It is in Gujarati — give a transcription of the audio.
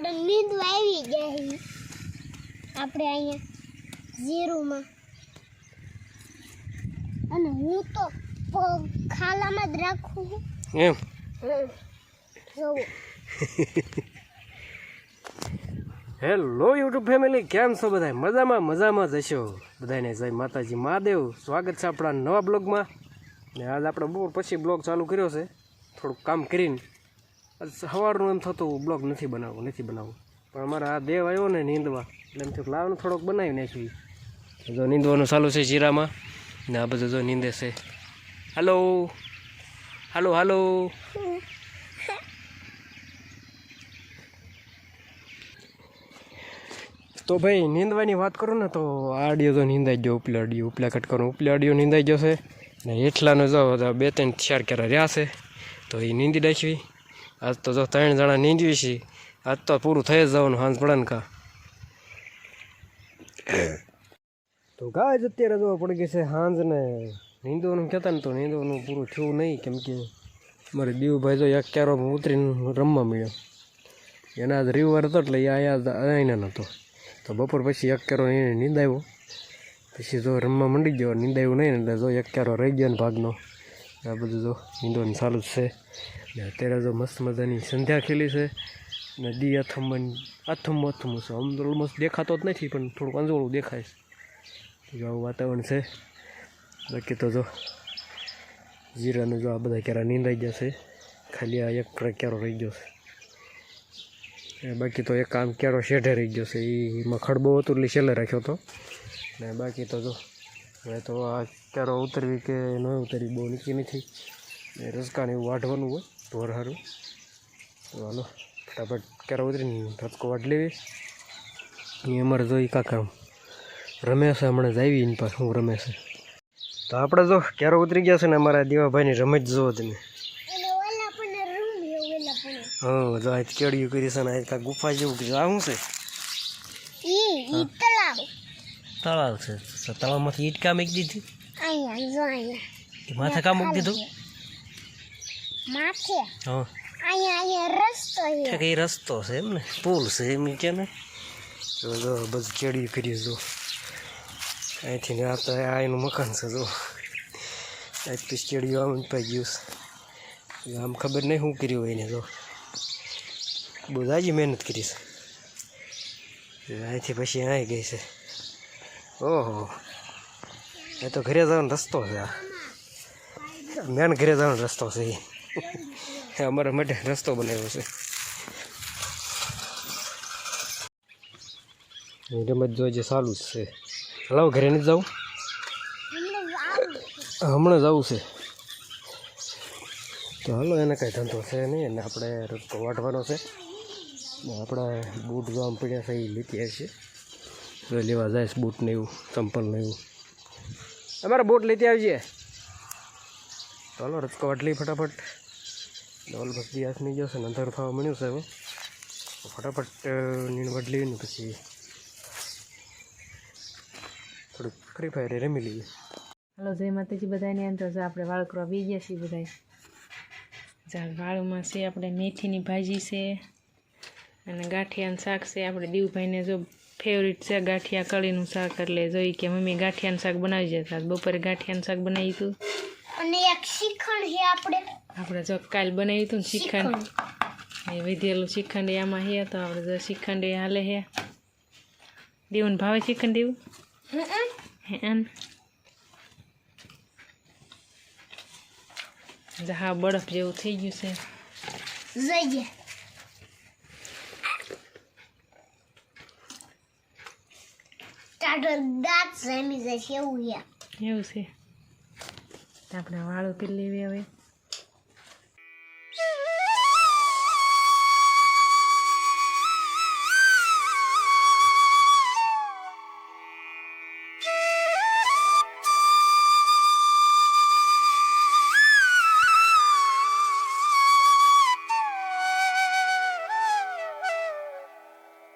આપણે નીંદ આવી ગઈ આપણે અહીંયા ઝીરોમાં અને હું તો ખાલામાં જ રાખું એમ? હેલો યુટ્યુબ ફેમિલી કેમ છો બધા મજામાં મજામાં જ હશો. બધાને જય માતાજી મહાદેવ. સ્વાગત છે આપણા નવા બ્લોગમાં. ને આજ આપણે બહુ પછી બ્લોગ ચાલુ કર્યો છે. થોડુંક કામ કરીને. સવારનું એમ થતું બ્લોગ નથી બનાવવું નથી બનાવવું. પણ અમારા આ દેવ આવ્યો ને નીંદવા, એટલે એમ થયું લાવવાનું થોડોક બનાવી નાખ્યું જો નીંદવાનું ચાલુ છે જીરામાં, ને આ બધું જો નીંદે છે. હાલો. હાલો હાલો. તો ભાઈ, નીંદવાની વાત કરું ને તો આડિયો તો નીંદાઈ ગયો, ઉપલે અડિયો ઉપલા કટકાનો ઉપલે અડિયો નીંદાઈ ગયો છે ને હેઠલાનો જો બે ત્રણ ચાર કેરા રહ્યા છે. તો એ નીંદી નાખવી. આજ તો જો ત્રણ જણા નીંદવી છે આજ તો પૂરું થઈ જ જવાનું હાંસ પડે ને કા. તો ગાય જ અત્યારે જો પડી ગઈ છે હાંજ ને નીંદવાનું કહેતા ને તો નીંદવાનું પૂરું થયું નહીં કેમ કે મારે દીવભાઈ જો એક ક્યારો ઉતરીને રમવા મળ્યો. એના જ રિવર હતો એટલે અહીંયા અહીંયા નહોતો તો બપોર પછી એક ક્યારો એને નીંદાવ્યો પછી જો રમવા મંડી ગયો નીંદાયું નહીં ને એટલે જો એક ક્યારો રહી ગયો ને ભાગનો. આ બધું જો ઇન્ડોન ચાલુ જ છે. ને અત્યારે જો મસ્ત મજાની સંધ્યા ખીલી છે. ને દી અથમન, અથમ અથમ છે. આમ તો ઓલમોસ્ટ દેખાતો જ નથી, પણ થોડુંક અંજોળું દેખાય છે. આવું વાતાવરણ છે. બાકી તો જો જીરાનું જો આ બધા કેરા નીંદાઈ છે. ખાલી આ એક ક્યારો રહી ગયો છે. બાકી તો એક આમ ક્યારો શેઢે રહી ગયો છે. એમાં ખડબો હતો એટલે છેલ્લે રાખ્યો હતો. ને બાકી તો જો હવે તો આ ક્યારે ઉતરવી કે ન ઉતરવી બહુ નીકળી નથી. એ રસકાને એવું વાઢવાનું હોય ઢોર સારું તો હાલો ફટાફટ કેરો ઉતરીને રસકો વાટ લેવી. એ અમારે જોઈ કાકા રમે છે હમણાં જ આવી એની પાસે હું રમે છે તો આપણે જો ક્યારે ઉતરી ગયા છે ને અમારા દેવાભાઈની રમત જુઓ તમે. હા જો આજ કેળિયું કરી છે ને આજ કાંઈક ગુફા જેવું કીધું આ શું છે? તળાવ છે. તો તળાવમાંથી ઈટકા મૂકી દીધી? અહીંયા જો અહીંયા. માથે કામ મૂકી દીધું? માથે? હા. અહીંયા અહીંયા રસ્તો છે. એ રસ્તો છે એમ ને? પુલ છે એમ કે ને? જો જો બધું કેળિયું કરી જો. અહીંથી ને આ તો આ એનું મકાન છે જો. આજથી કેળિયું આમ પાઈ ગયું છે. આમ ખબર નહીં શું કર્યું હોય એને જો. બહુ જાજી મહેનત કરી છે. અહીંથી પછી અહીં ગઈ છે. ઓહો. એ તો ઘરે જવાનો રસ્તો છે આ. મેન ઘરે જવાનો રસ્તો છે એ અમારા માટે રસ્તો બનાવ્યો છે. રમત જોઈએ જે ચાલુ જ છે. હલાવ ઘરે નથી જવું? હમણાં જવું છે. તો હાલો, એને કાંઈ ધંધો છે નહીં અને આપણે રસ્તો વાટવાનો છે. આપણા બૂટ આમ પડ્યા છે એ લીધી આવશે જો લેવા જાય બૂટ ને એવું, ચંપલ ને એવું. તમારે બૂટ લેતી આવજે. ચાલો રચકો વાટલી ફટાફટ. ડોલ દિવસ નહીં જશે ને, અંધારું થવા મળ્યું છે હવે. ફટાફટ નીણ વડલી ને પછી થોડુંક ફ્રી ફાયર રમી લઈએ. હલો, જય માતાજી બધાને. એમ તો આપણે વાળ કરવા બી ગયા છીએ બધા જા વાળમાં છે, આપણે મેથીની ભાજી છે, અને ગાંઠિયાનું શાક છે. આપણે દીવભાઈને જો ફેવરિટ છે ગાંઠિયા કળીનું શાક એટલે જોઈ કે મમ્મી ગાંઠિયાનું શાક બનાવી જતા બપોરે ગાંઠિયાનું શાક બનાવ્યું હતું અને એક શિખંડ હે આપણે. આપણે જો કાલ બનાવ્યું હતું ને શ્રીખંડ એ વિધેલું શ્રીખંડ એમાં આમાં હે તો આપણે જો શ્રીખંડ એ હાલે હે દેવું ભાવે શ્રીખંડ દેવું હે અન હા બરફ જેવું થઈ ગયું છે. જોઈએ. તારો દાંત જાય છે એવું છે. એવું છે. આપણે વાળું પી લેવી હવે.